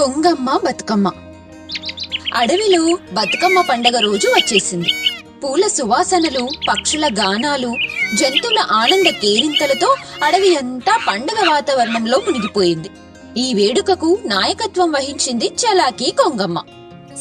కొంగమ్మ బతుకమ్మ. అడవిలో బతుకమ్మ పండగ రోజు వచ్చేసింది. పూల సువాసనలు పక్షుల గానాలు జంతువుల ఆనంద కేరింతలతో అడవి అంతా పండగ వాతావరణంలో మునిగిపోయింది. ఈ వేడుకకు నాయకత్వం వహించింది చలాకీ కొంగమ్మ.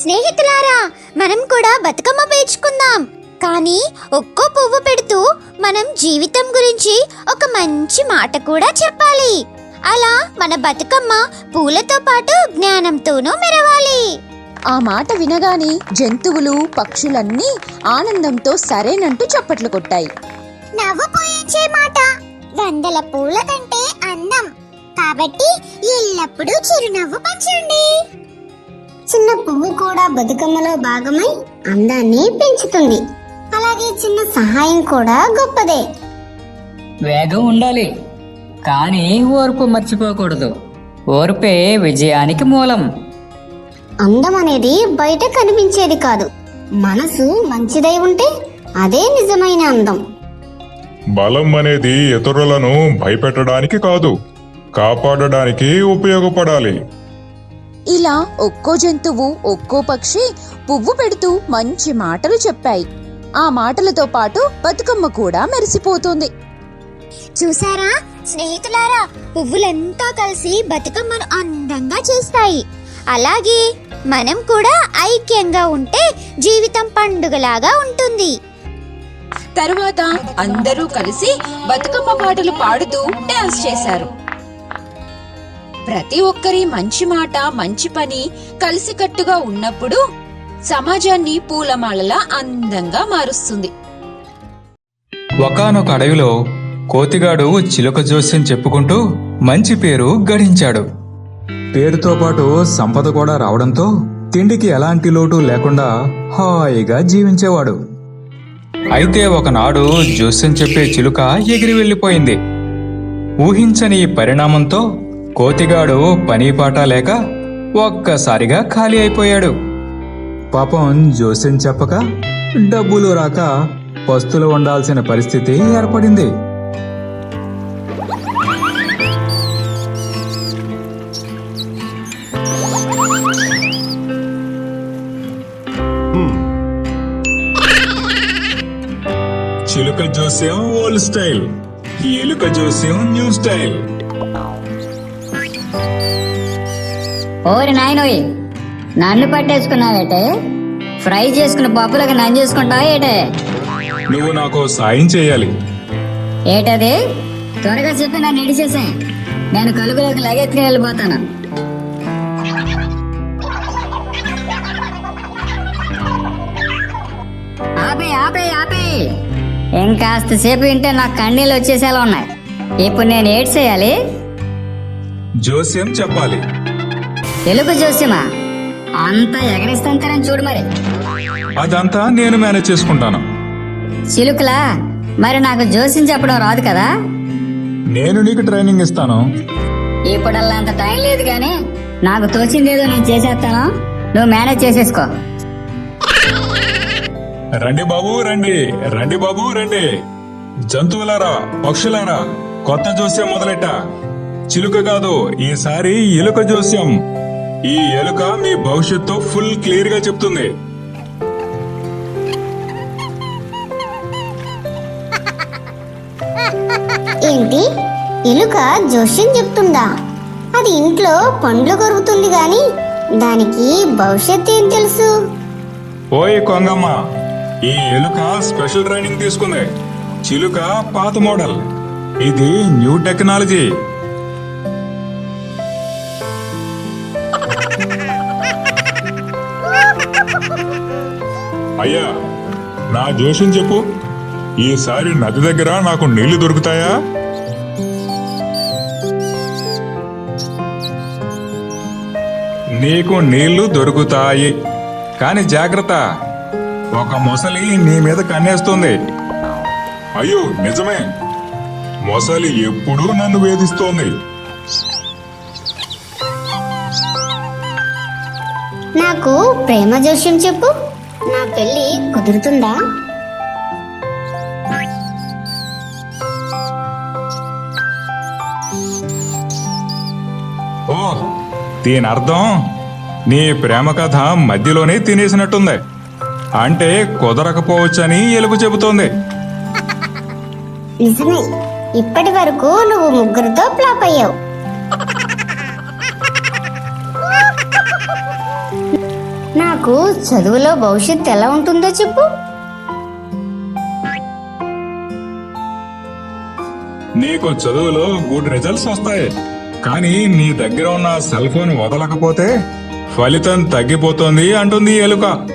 స్నేహితులారా మనం కూడా బతుకమ్మ పేర్చుకుందాం. కానీ ఒక్కో పువ్వు పెడుతూ మనం జీవితం గురించి ఒక మంచి మాట కూడా చెప్పాలి. అలా మన బతుకమ్మ పూలతో పాటు జ్ఞానంతోనూ మెరవాలి. ఆ మాట వినగానే జంతువులు పక్షులన్నీ ఆనందంతో సరేనంటూ చప్పట్లు కొట్టాయి. నవ్వు పోయించే మాట. వందల పూల కంటే అందం కాబట్టి ఎల్లప్పుడూ చిరునవ్వు పంచండి. చిన్న పువ్వు కూడా బతుకమ్మలో భాగమై అందాన్ని పెంచుతుంది. అలాగే చిన్న సహాయం కూడా గొప్పదే. వేగం ఉండాలి. కానీ ఓర్పు మర్చిపోకూడదు. ఓర్పే విజయానికి మూలం. అందం అనేది బయట కనిపించేది కాదు. మనసు మంచిదై ఉంటే అదే నిజమైన అందం. బలం అనేది ఇతరులను భయపెట్టడానికి కాదు కాపాడడానికి ఉపయోగపడాలి. ఇలా ఒక్కో జంతువు ఒక్కో పక్షి పువ్వు పెడుతూ మంచి మాటలు చెప్పాయి. ఆ మాటలతో పాటు బతుకమ్మ కూడా మెరిసిపోతుంది. చూసారా? స్నేహితులారా పువ్వులంతా కలిసి బతుకమ్మను అందంగా చేస్తాయి. అలాగే మనం కూడా ఐక్యంగా ఉంటే జీవితం పండుగలాగా ఉంటుంది. తరువాత అందరూ కలిసి బతుకమ్మ పాటలు పాడుతూ డాన్స్ చేశారు. ప్రతి ఒక్కరి మంచి మాట మంచి పని కలిసికట్టుగా ఉన్నప్పుడు సమాజాన్ని పూలమాలలా అందంగా మారుస్తుంది. ఒకానొక అడవిలో కోతిగాడు చిలుక జోస్యం చెప్పుకుంటూ మంచి పేరు గడించాడు. పేరుతో పాటు సంపద కూడా రావడంతో తిండికి ఎలాంటి లోటు లేకుండా హాయిగా జీవించేవాడు. అయితే ఒకనాడు జోస్యం చెప్పే చిలుక ఎగిరి వెళ్ళిపోయింది. ఊహించని పరిణామంతో కోతిగాడు పనీపాట లేక ఒక్కసారిగా ఖాళీ అయిపోయాడు. పాపం జోస్యం చెప్పక డబ్బులు రాక పస్తులు ఉండాల్సిన పరిస్థితి ఏర్పడింది. చిలుక జోస్యం ఓల్డ్ స్టైల్. ఎలుక జోస్యం న్యూ స్టైల్. ఓరి నాయనోయ్ నన్ను పట్టేసుకున్నావేటే? ఫ్రై చేసుకున్న పప్పులకు నన్ను చేసుకుంటావా ఏటే? నువ్వు నాకు సాయం చేయాలి. ఏటది? త్వరగా చెప్పి నన్ను ఇడిచేసే నేను కలుగులోకి లగెత్తుకుని వెళ్ళిపోతాను. ఆపే ఆపే ఆపే ఇంకాస్త సేపు వింటే నాకు కన్నీళ్ళు వచ్చేసేలా ఉన్నాయి. ఇప్పుడు నేను ఏడ్ చేయాలి జోస్యం చెప్పాలి. తెలుగు జోస్యమా? అంతా ఎగరిస్తాను చూడు మరి. అదంతా నేను మేనేజ్ చేసుకుంటాను. చిలుకలా? మరి నాకు జోస్యం చెప్పడం రాదు కదా? నేను నీకు ట్రైనింగ్ ఇస్తాను. ఇప్పుడల్లా అంత టైం లేదు కానీ నాకు తోచింది ఏదో నేను చేసేస్తాను. నువ్వు మేనేజ్ చేసేసుకో. రండి బాబు రండి. రండి బాబు రండి. జంతువులారా పక్షులారా కొత్త జోస్యం మొదలెట్ట. చిలుక కాదు ఈసారి ఎలుక జోస్యం. ఈ ఎలుక మీ భవిష్యత్తు ఫుల్ క్లియర్గా చెప్తుంది. ఏంటి? ఎలుక జోష్యం చెప్తుందా? అది ఇంట్లో పండ్లు కొరుకుతుంది గాని దానికి భవిష్యత్తు ఏం తెలుసు? ఓయ్ కొంగమ్మ ఈ ఎలుక స్పెషల్ ట్రైనింగ్ తీసుకుంది. చిలుక పాత మోడల్. ఇది న్యూ టెక్నాలజీ. అయ్యా నా జోషం చెప్పు. ఈసారి నది దగ్గర నాకు నీళ్ళు దొరుకుతాయా? నీకు నీళ్ళు దొరుకుతాయి. కానీ జాగ్రత్త. ఒక మొసలి నీ మీద కన్నేస్తుంది. అయ్యో నిజమే. మొసలి ఎప్పుడూ నన్ను వేధిస్తోంది. నాకు ప్రేమ జోష్యం చెప్పు. నా పెళ్ళి కుదురుతుందా? ఓ దీని అర్థం నీ ప్రేమ కథ మధ్యలోనే తినేసినట్టుంది. అంటే కుదరకపోవచ్చని ఎలుగు చెబుతోంది. నిజమే ఇప్పటి వరకు నువ్వు ముగ్గురితో ఫ్లాప్ అయ్యావు. నాకు చదువులో భవిష్యత్తు ఎలా ఉంటుందో చెప్పు. నీకు చదువులో గుడ్ రిజల్ట్స్ వస్తాయి. కానీ నీ దగ్గర ఉన్న సెల్ ఫోన్ వదలకపోతే ఫలితం తగ్గిపోతుంది అంటుంది ఎలుక.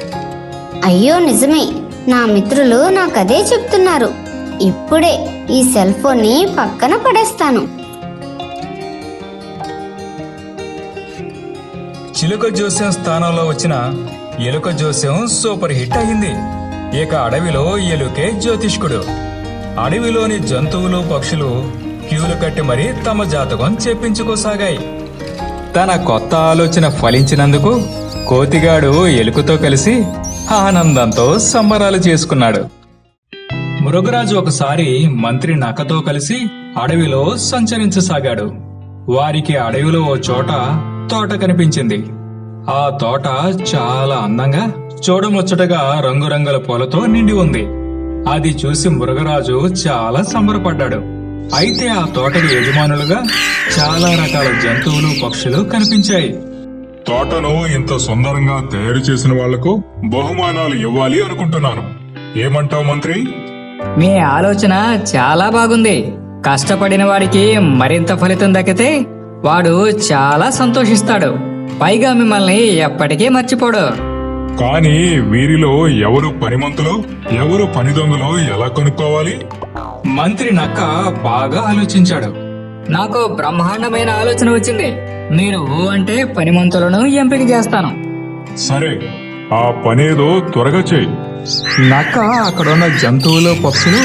అయ్యో నిజమే. నా మిత్రులు నాకు అదే చెప్తున్నారు. ఇప్పుడే ఈ సెల్ ఫోన్ని పక్కన పడేస్తాను. చిలుక జోస్యం స్థానంలో వచ్చిన ఎలుక జోస్యం సూపర్ హిట్ అయింది. ఇక అడవిలో ఎలుకే జ్యోతిష్కుడు. అడవిలోని జంతువులు పక్షులు క్యూలు కట్టి మరీ తమ జాతకం చెప్పించుకోసాగాయి. తన కొత్త ఆలోచన ఫలించినందుకు కోతిగాడు ఎలుకతో కలిసి ఆనందంతో సంబరాలు చేసుకున్నాడు. మృగరాజు ఒకసారి మంత్రి నక్కతో కలిసి అడవిలో సంచరించసాగాడు. వారికి అడవిలో ఓ చోట తోట కనిపించింది. ఆ తోట చాలా అందంగా చూడముచ్చటగా రంగురంగుల పూలతో నిండి ఉంది. అది చూసి మృగరాజు చాలా సంబరపడ్డాడు. అయితే ఆ తోటకి యజమానులుగా చాలా రకాల జంతువులు పక్షులు కనిపించాయి. తోటను ఇంత సుందరంగా తయారు చేసిన వాళ్ళకు బహుమానాలు ఇవ్వాలి అనుకుంటున్నాను. ఏమంటావు మంత్రి? మీ ఆలోచన చాలా బాగుంది. కష్టపడిన వాడికి మరింత ఫలితం దక్కితే వాడు చాలా సంతోషిస్తాడు. పైగా మిమ్మల్ని ఎప్పటికీ మర్చిపోడు. కానీ వీరిలో ఎవరు పనిమంతులో ఎవరు పని దొంగలో ఎలా కనుక్కోవాలి? మంత్రి నక్క బాగా ఆలోచించాడు. నాకు బ్రహ్మాండమైన ఆలోచన వచ్చింది. మీరు ఊ అంటే పనిమంతులను ఎంపిక చేస్తాను. సరే ఆ పనేదో త్వరగా చేయి. నక్క అక్కడున్న జంతువులు పక్షులు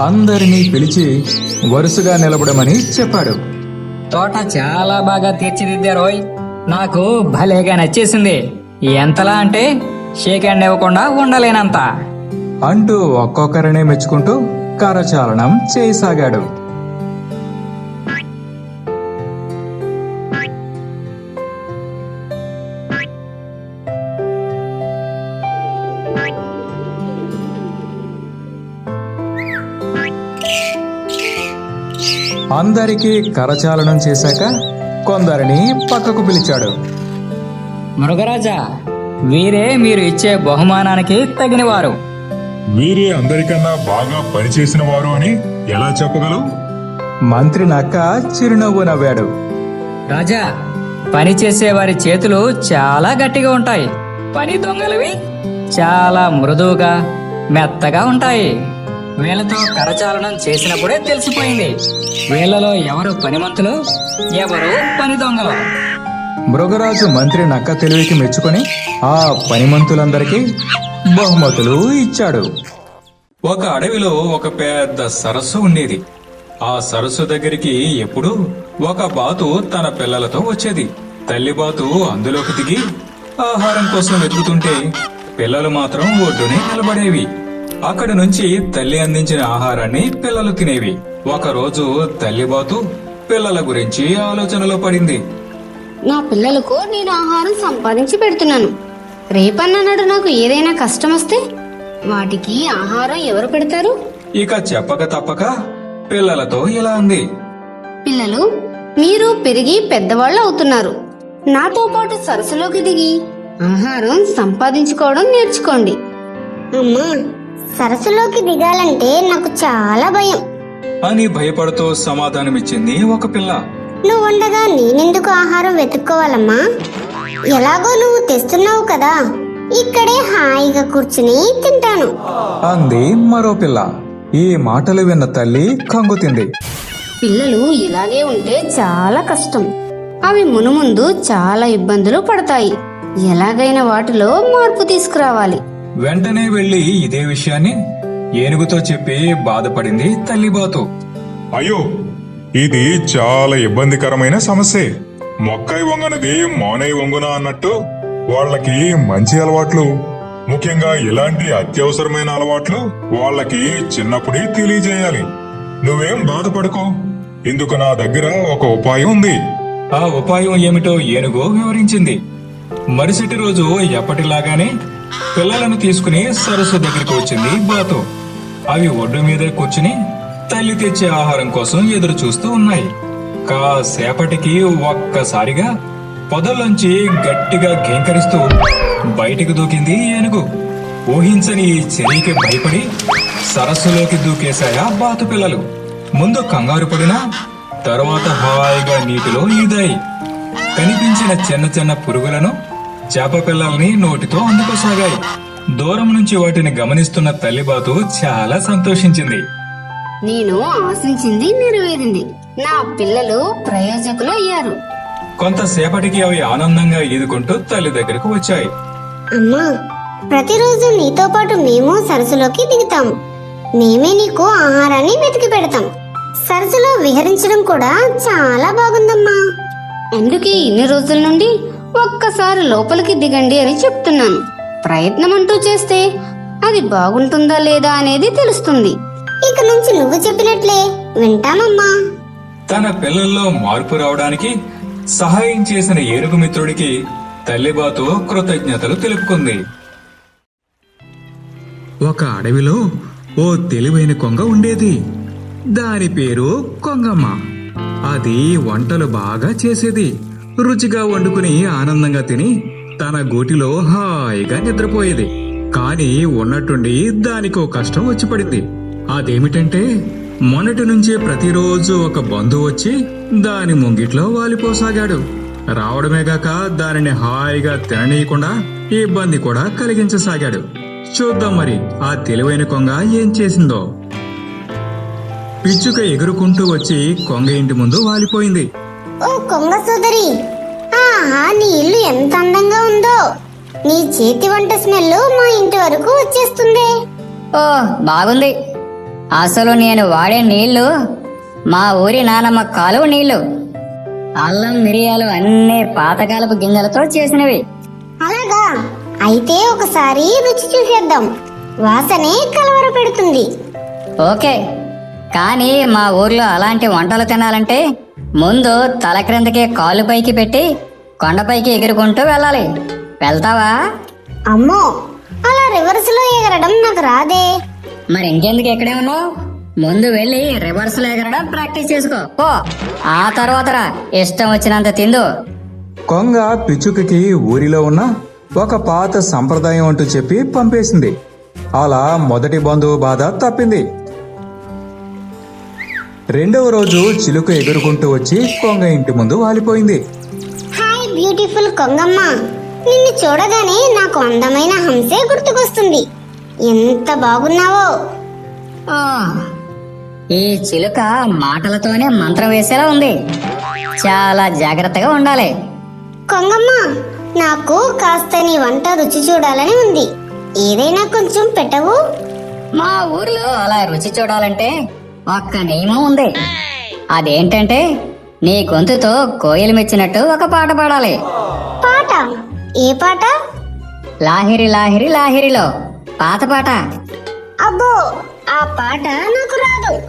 అందరినీ పిలిచి వరుసగా నిలబడమని చెప్పాడు. తోట చాలా బాగా తీర్చిదిద్దారోయ్ నాకు భలేగా నచ్చేసింది. ఎంతలా అంటే షేక్ హ్యాండ్ ఇవ్వకుండా ఉండలేనంత. అంటూ ఒక్కొక్కరినే మెచ్చుకుంటూ కరచాలనం చేయసాగాడు. అందరికీ కరచాలనం చేశాక కొందరిని పక్కకు పిలిచాడు. మృగరాజా వీరే మీరు ఇచ్చే బహుమానానికి తగినవారు. వీరే అందరికన్నా బాగా పనిచేసిన వారు అని ఎలా చెప్పగలవు మంత్రి నక్క చిరునవ్వు నవ్వాడు. రాజా పని చేసేవారి చేతులు చాలా గట్టిగా ఉంటాయి. పని దొంగలవి చాలా మృదువుగా మెత్తగా ఉంటాయి. వీళ్ళతో కరచాలనం చేసినప్పుడే తెలిసిపోయింది. వీళ్ళలో ఎవరు పనిమంతులు ఎవరు పని దొంగలు. మృగరాజు మంత్రి నక్క తెలివికి మెచ్చుకొని ఆ పనిమంతులందరికీ బహుమతులు ఇచ్చాడు. ఒక అడవిలో ఒక పెద్ద సరస్సు ఉండేది. ఆ సరస్సు దగ్గరికి ఎప్పుడు ఒక బాతు తన పిల్లలతో వచ్చేది. తల్లి బాతు అందులోకి దిగి ఆహారం కోసం వెతుకుతుంటే పిల్లలు మాత్రం ఒడ్డునే నిలబడేవి. అక్కడి నుంచి తల్లి అందించిన ఆహారాన్ని పిల్లలు తినేవి. ఒక రోజు తల్లి బాతు పిల్లల గురించి ఆలోచనలో పడింది. నా పిల్లలకు నేను ఆహారం సంపాదించి పెడుతున్నాను. రేపన్ననాడు నాకు ఏదైనా కష్టం వస్తే వాటికి ఆహారం ఎవరు పెడతారు? ఇక చెప్పక తప్పక పిల్లలతో ఇలా అంది. పిల్లలు మీరు పెరిగి పెద్దవాళ్ళు అవుతున్నారు. నాతో పాటు సరస్సులోకి దిగి ఆహారం సంపాదించుకోవడం నేర్చుకోండి. అమ్మా సరస్సులోకి దిగాలంటే నాకు చాలా భయం. అని భయపడుతూ సమాధానమిచ్చింది ఒక పిల్ల. నువ్వు ఉండగా నేనెందుకు ఆహారం వెతుక్కోవాలమ్మా? ఎలాగో నువ్వు తెస్తున్నావు కదా ఇక్కడే హాయిగా కూర్చుని తింటాను. అంది మరో పిల్ల. ఈ మాటలు విన్న తల్లి కంగుతింది పిల్లలు ఇలాగే ఉంటే చాలా కష్టం. అవి మునుముందు చాలా ఇబ్బందులు పడతాయి. ఎలాగైనా వాటిలో మార్పు తీసుకురావాలి. వెంటనే వెళ్ళి ఇదే విషయాన్ని ఏనుగుతో చెప్పి బాధపడింది తల్లిబాతు. అయ్యో ఇది చాలా ఇబ్బందికరమైన సమస్యే. మొక్కై వంగనది మోనై వంగున అన్నట్టు వాళ్ళకి మంచి అలవాట్లు. ముఖ్యంగా ఇలాంటి అత్యవసరమైన అలవాట్లు వాళ్ళకి చిన్నప్పుడే తెలియజేయాలి. నువ్వేం బాధపడుకో. ఇందుకు నా దగ్గర ఒక ఉపాయం ఉంది. ఆ ఉపాయం ఏమిటో ఏనుగు వివరించింది. మరుసటి రోజు ఎప్పటిలాగానే పిల్లలను తీసుకుని సరస్సు దగ్గరికి వచ్చింది బాతు. అవి ఒడ్డు మీదే కూర్చుని తల్లి తెచ్చే ఆహారం కోసం ఎదురు చూస్తూ ఉన్నాయి. కాసేపటికి ఒక్కసారిగా పొదల్లోంచి గట్టిగా ఘేంకరిస్తూ బయటికి దూకింది ఏనుగు. ఊహించని ఈ చెరికి భయపడి సరస్సులోకి దూకేశాయా బాతు పిల్లలు. ముందు కంగారు పడినా తర్వాత హాయిగా నీటిలో ఈదాయి. కనిపించిన చిన్న చిన్న పురుగులను చేప పిల్లల్ని నోటితో అందుకోసాగాయి. దూరం నుంచి వాటిని గమనిస్తున్న తల్లిబాతు చాలా సంతోషించింది. నేను ఆశించింది నెరవేరింది. నా పిల్లలు ప్రయోజకులు అయ్యారు. కొంతసేపటికి అవి ఆనందంగా ఈదుకుంటూ తల్లి దగ్గరకు వచ్చాయి. అమ్మా ప్రతిరోజు నీతో పాటు మేము సరస్సులోకి దిగుతాం. మేమే నీకు ఆహారాన్ని వెతికి పెడతాం. సరస్సులో విహరించడం కూడా చాలా బాగుందమ్మా. అందుకే ఇన్ని రోజుల నుండి ఒక్కసారి లోపలికి దిగండి అని చెప్తున్నాను. ప్రయత్నం అంటూ చేస్తే అది బాగుంటుందా లేదా అనేది తెలుస్తుంది. ఇక నుంచి నువ్వు చెప్పినట్లే వింటామమ్మా. తన పిల్లల్లో మార్పు రావడానికి సహాయం చేసిన ఏనుగు మిత్రుడికి తల్లిబాతు కృతజ్ఞతలు తెలుపుకుంది. ఒక అడవిలో ఓ తెలివైన కొంగ ఉండేది. దాని పేరు కొంగమ్మ. అది వంటలు బాగా చేసేది. రుచిగా వండుకుని ఆనందంగా తిని తన గూటిలో హాయిగా నిద్రపోయేది. కాని ఉన్నట్టుండి దానికో కష్టం వచ్చి పడింది. అదేమిటంటే మొన్నటి నుంచే ప్రతిరోజు ఒక బంధువు వచ్చి దాని ముంగిట్లో వాలిపోసాగాడు. రావడమేగాక దానిని హాయిగా తిననీయకుండా ఇబ్బంది కూడా కలిగించసాగాడు. చూద్దాం మరి ఆ తెలివైన కొంగ ఏం చేసిందో. పిచ్చుక ఎగురుకుంటూ వచ్చి కొంగ ఇంటి ముందు వాలిపోయింది. ఓ కొంగ సోదరి ఆహా నీ ఇల్లు ఎంత అందంగా ఉందో. నీ చేతి వంట స్మెల్ మా ఇంటి వరకు వచ్చేస్తుంది. ఓ బాగుంది. అసలు నేను వాడే నీళ్ళు మా ఊరి నానమ్మ కాలువ నీళ్ళు అల్లం మిరియాలు అన్ని పాతకాలపు గింజలతో చేసినవి. అలాగా? అయితే ఒకసారి రుచి చూసేద్దాం. వాసనే కలవర పెడుతుంది. ఓకే. కానీ మా ఊర్లో అలాంటి వంటలు తినాలంటే ముందు తల క్రిందకి కాలు పైకి పెట్టి కొండపైకి ఎగురుకుంటూ వెళ్ళాలి. వెళ్తావా? అమ్మో అలా రివర్స్లో ఎగరడం నాకు రాదే. మరి ఇంకెందుకు ఇక్కడే ఉన్నావు? ముందు వెళ్ళి రివర్స్లో ఎగరడం ప్రాక్టీస్ చేసుకో. పో. ఆ తర్వాత రా. ఇష్టం వచ్చినంత తిందు. కొంగ పిచ్చుకకి ఊరిలో ఉన్న ఒక పాత సంప్రదాయం అంటూ చెప్పి పంపేసింది. అలా మొదటి బంధువు బాధ తప్పింది. రెండవ రోజు చిలుక ఎగురుకుంటూ వచ్చి కొంగ ఇంటి ముందు వాలిపోయింది. హాయ్ బ్యూటిఫుల్ కొంగమ్మ. నిన్ను చూడగానే నాకు అందమైన హంసే గుర్తుకొస్తుంది. ఎంత బాగున్నావో. ఆ, ఈ చిలుక మాటలతోనే మంత్రం వేసేలా ఉంది. చాలా జాగ్రత్తగా ఉండాలి. కొంగమ్మ నాకు కాస్త నీ వంట రుచి చూడాలని ఉంది. ఏదైనా కొంచెం పెట్టవు. మా ఊర్లో అలా రుచి చూడాలంటే ఒక్క నియమం ఉంది. అదేంటంటే నీ గొంతుతో కోయిలు మెచ్చినట్టు ఒక పాట పాడాలి. పాట? ఏ పాట? లాహిరి లాహిరి లాహిరిలో. పాత పాట. అబ్బో ఆ పాట నాకు రాదు.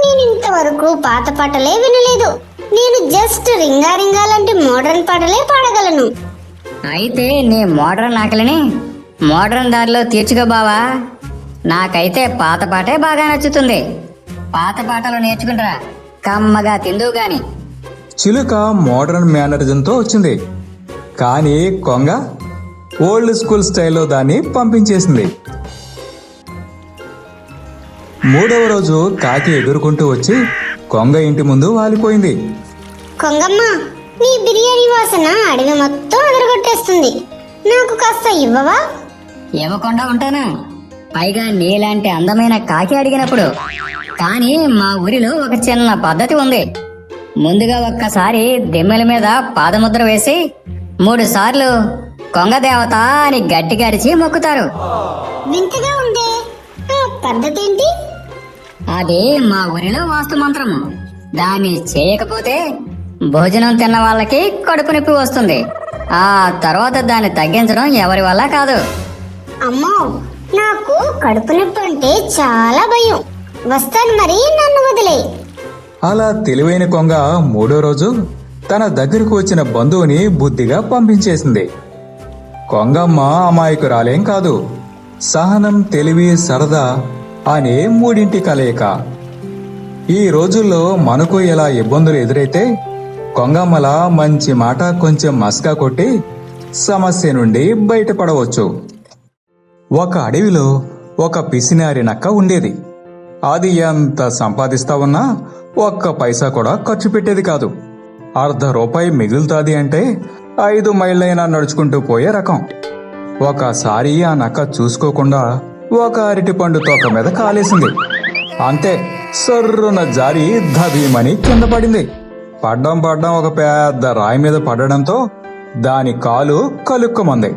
నేను ఇంతవరకు పాత పాటలే వినలేదు. నేను జస్ట్ రింగా రింగా లాంటి మోడర్న్ పాటలే పాడగలను. అయితే నీ మోడ్రన్ ఆకలిని మోడ్రన్ దారిలో తీర్చుకో బావా. నాకైతే పాత పాటే బాగా నచ్చుతుంది. పాత పాటలు నేర్చుకుంటారా? కమ్మగా తిందువు గాని. చిలుక మోడర్న్ మేనరిజంతో వచ్చింది. కానీ కొంగ ఓల్డ్ స్కూల్ స్టైల్లో దాన్ని పంపించేసింది. మూడవ రోజు కాకి ఎగురుకుంటూ వచ్చి కొంగ ఇంటి ముందు వాలిపోయింది. కొంగమ్మ నీ బిర్యానీ వాసన అడవి మొత్తం అదరగొట్టేస్తుంది. నాకు కాస్త ఇవ్వవా? ఇవ్వకుండా ఉంటానా. పైగా నీలాంటి అందమైన కాకి అడిగినప్పుడు కానీ మా ఊరిలో ఒక చిన్న పద్ధతి ఉంది. ముందుగా ఒక్కసారి దెమ్మెల మీద పాదముద్ర వేసి మూడు సార్లు కొంగ దేవత అని గట్టిగా అరిచి మొక్కుతారు. వింతగా ఉందే. ఆ పద్ధతి ఏంటి అది మా ఊరిలో వాస్తు మంత్రము దాన్ని చేయకపోతే భోజనం తిన్న వాళ్ళకి కడుపు నొప్పి వస్తుంది. ఆ తర్వాత దాన్ని తగ్గించడం ఎవరి వల్ల కాదు. అమ్మో నాకు కడుపు నొప్పి అంటే చాలా భయం. వస్తాను మరి నన్ను వదిలే. అలా తెలివైన కొంగ మూడో రోజు తన దగ్గరకు వచ్చిన బంధువుని బుద్ధిగా పంపించేసింది. కొంగమ్మ అమాయకురాలేం కాదు. సహనం తెలివి సరదా అనే మూడింటి కలయిక. ఈ రోజుల్లో మనకు ఇలా ఇబ్బందులు ఎదురైతే కొంగమ్మల మంచి మాట కొంచెం మస్కా కొట్టి సమస్య నుండి బయటపడవచ్చు. ఒక అడవిలో ఒక పిసినారి నక్క ఉండేది. అది ఎంత సంపాదిస్తా ఉన్నా ఒక్క పైసా కూడా ఖర్చు పెట్టేది కాదు. అర్ధ రూపాయి మిగులుతాది అంటే ఐదు మైళ్ళైనా నడుచుకుంటూ పోయే రకం. ఒకసారి ఆ నక్క చూసుకోకుండా ఒక అరటి పండు తోక మీద కాలేసింది. అంతే సర్రున జారి ధబీమని కింద పడింది. పడ్డం పడ్డం ఒక పెద్ద రాయి మీద పడడంతో దాని కాలు కలుక్కుమంది.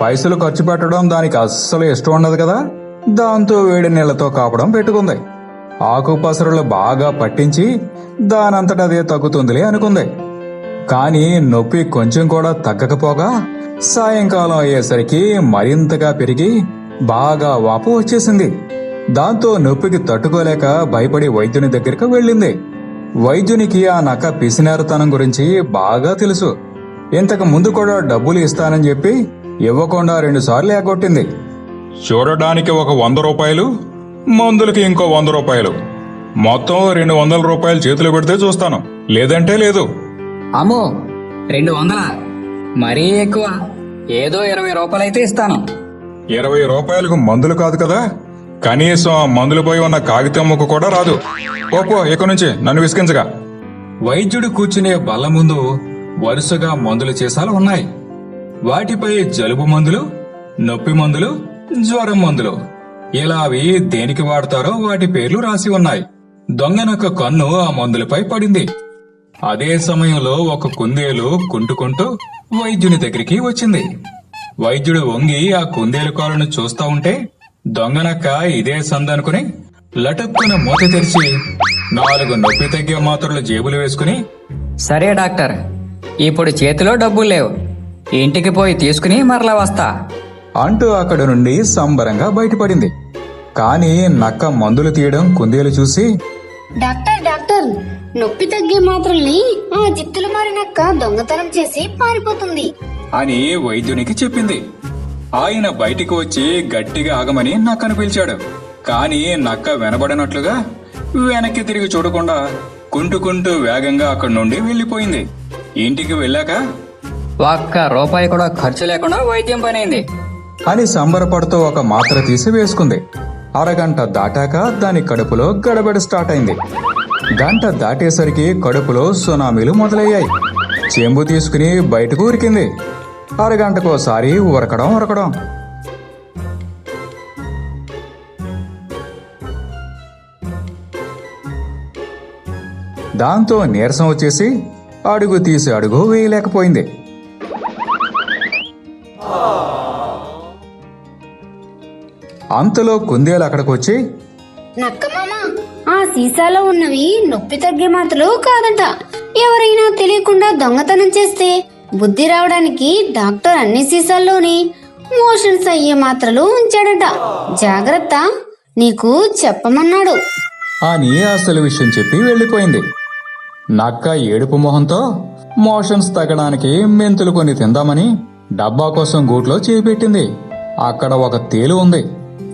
పైసలు ఖర్చు పెట్టడం దానికి అస్సలు ఇష్టం ఉండదు కదా. దాంతో వేడి నీళ్ళతో కాపడం పెట్టుకుంది. ఆకుపసరులు బాగా పట్టించి దానంతట అదే తగ్గుతుందిలే అనుకుంది. కానీ నొప్పి కొంచెం కూడా తగ్గకపోగా సాయంకాలం అయ్యేసరికి మరింతగా పెరిగి బాగా వాపు వచ్చేసింది. దాంతో నొప్పికి తట్టుకోలేక భయపడి వైద్యుని దగ్గరికి వెళ్ళింది. వైద్యునికి ఆ నక్క పిసినారుతనం గురించి బాగా తెలుసు. ఇంతకు ముందు కూడా డబ్బులు ఇస్తానని చెప్పి ఇవ్వకుండా రెండుసార్లు ఎగ్గొట్టింది. చూడడానికి ఒక వంద రూపాయలు మందులకి ఇంకో వంద రూపాయలు. మొత్తం రెండు వందల రూపాయలు చేతులు పెడితే చూస్తాను. లేదంటే లేదు. అమ్మో రెండు వందల? మరీ ఎక్కువ. ఏదో ఇరవై రూపాయలైతే ఇస్తాను. ఇరవై రూపాయలకు మందులు కాదు కదా? కనీసం మందులు పోయి ఉన్న కాగితం ముక్క కూడా రాదు. ఓపో ఇక నుంచి నన్ను విసిగించగా. వైద్యుడు కూర్చునే బల్ల ముందు వరుసగా మందుల చేసాలు ఉన్నాయి. వాటిపై జలుబు మందులు నొప్పి మందులు జ్వరం మందులు ఇలా అవి దేనికి వాడతారో వాటి పేర్లు రాసి ఉన్నాయి. దొంగనొక్క కన్ను ఆ మందులపై పడింది. అదే సమయంలో ఒక కుందేలు కుంటుకుంటూ వైద్యుని దగ్గరికి వచ్చింది. వైద్యుడు వంగి ఆ కుందేలు కాలును చూస్తా ఉంటే దొంగనక్క ఇదే సందనుకుని లటక్కున మూత తెరిచి నాలుగు నొప్పి తగ్గే మాత్రలు జేబులు వేసుకుని సరే డాక్టర్ ఇప్పుడు చేతిలో డబ్బులు లేవు. ఇంటికి పోయి తీసుకుని మరలా వస్తా. అంటూ అక్కడి నుండి సంబరంగా బయటపడింది. కాని నక్క మందులు తీయడం కుందేలు చూసి డాక్టర్ డాక్టర్ నొప్పి తగ్గే మాత్రల్ని ఆ జిత్తులు మారినక్క దొంగతనం చేసి పారిపోతుంది. అని వైద్యునికి చెప్పింది. ఆయన బయటికి వచ్చి గట్టిగా ఆగమని నక్కను పిలిచాడు. కాని నక్క వినబడినట్లుగా వెనక్కి తిరిగి చూడకుండా కుంటుకుంటూ వేగంగా అక్కడి నుండి వెళ్ళిపోయింది ఇంటికి వెళ్ళాక ఒక్క రూపాయి కూడా ఖర్చు లేకుండా వైద్యం పనైంది. అని సంబరపడుతూ ఒక మాత్ర తీసి వేసుకుంది. అరగంట దాటాక దాని కడుపులో గడబడ స్టార్ట్ అయింది. గంట దాటేసరికి కడుపులో సునామీలు మొదలయ్యాయి. చెంబు తీసుకుని బయటకు ఉరికింది. అరగంటకోసారి ఉరకడం ఉరకడం. దాంతో నీరసం వచ్చేసి అడుగు తీసి అడుగు వేయలేకపోయింది. అంతలో కుందేలు అక్కడికి వచ్చి నక్క మామ ఆ సీసాలో ఉన్నవి నొప్పి తగ్గే మాత్రలు కాదట. ఎవరైనా తెలియకుండా దొంగతనం చేస్తే బుద్ధి రావడానికి డాక్టర్ అన్ని సీసాల్లోని మోషన్స్ అయ్యే మాత్రలు ఉంచాడట. జాగ్రత్త నీకు చెప్పమన్నాడు. అని అసలు విషయం చెప్పి వెళ్ళిపోయింది. నక్క ఏడుపు మొహంతో మోషన్స్ తగ్గడానికి మెంతులు కొని తిందామని డబ్బా కోసం గూట్లో చేయి పెట్టింది అక్కడ ఒక తేలు ఉంది.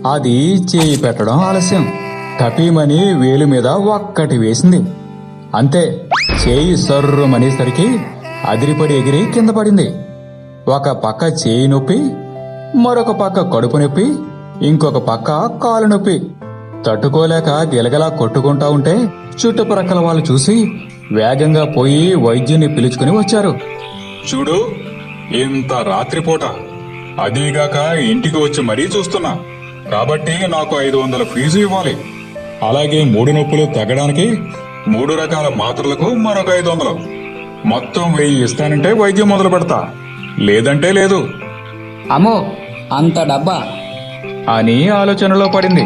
అది చేయి పెట్టడం ఆలస్యం. టపీమని వేలు మీద ఒక్కటి వేసింది. అంతే చేయి సర్రుమనేసరికి అదిరిపడి ఎగిరి కింద పడింది. ఒక పక్క చేయి నొప్పి మరొక పక్క కడుపు నొప్పి ఇంకొక పక్క కాలు నొప్పి. తట్టుకోలేక గిలగలా కొట్టుకుంటా ఉంటే చుట్టుప్రక్కల వాళ్ళు చూసి వేగంగా పోయి వైద్యుని పిలుచుకుని వచ్చారు. చూడు ఇంత రాత్రిపూట అదీగాక ఇంటికి వచ్చి మరీ చూస్తున్నా. కాబట్టి నాకు ఐదు వందల ఫీజు ఇవ్వాలి. అలాగే మూడు నొప్పులు తగ్గడానికి మూడు రకాల మాత్రలకు మరొక ఐదు వందలు. మొత్తం వెయ్యి ఇస్తానంటే వైద్యం మొదలు పెడతా. లేదంటే లేదు. అమ్మో అంత డబ్బా? అని ఆలోచనలో పడింది.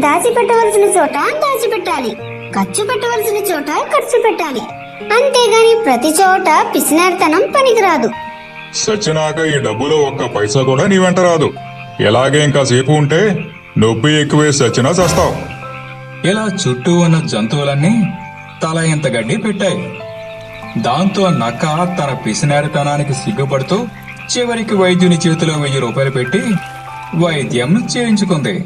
దాచిపెట్టవలసిన చోట దాచిపెట్టాలి. ఖర్చు పెట్టవలసిన చోట ఖర్చు పెట్టాలి. అంతేగాని ప్రతి చోట పిసినారితనం పనికిరాదు. సచ్చినాక ఈ డబ్బులో ఒక్క పైసా కూడా నీ వెంట రాదు. ఎలాగే ఇంకా సేపు ఉంటే నొప్పి ఎక్కువే సచ్చినా చస్తావు ఇలా చుట్టూ ఉన్న జంతువులన్నీ తల ఇంత గడ్డి పెట్టాయి. దాంతో నక్క తన పిసినారితనానికి సిగ్గుపడుతూ చివరికి వైద్యుని చేతిలో వెయ్యి రూపాయలు పెట్టి వైద్యం చేయించుకుంది.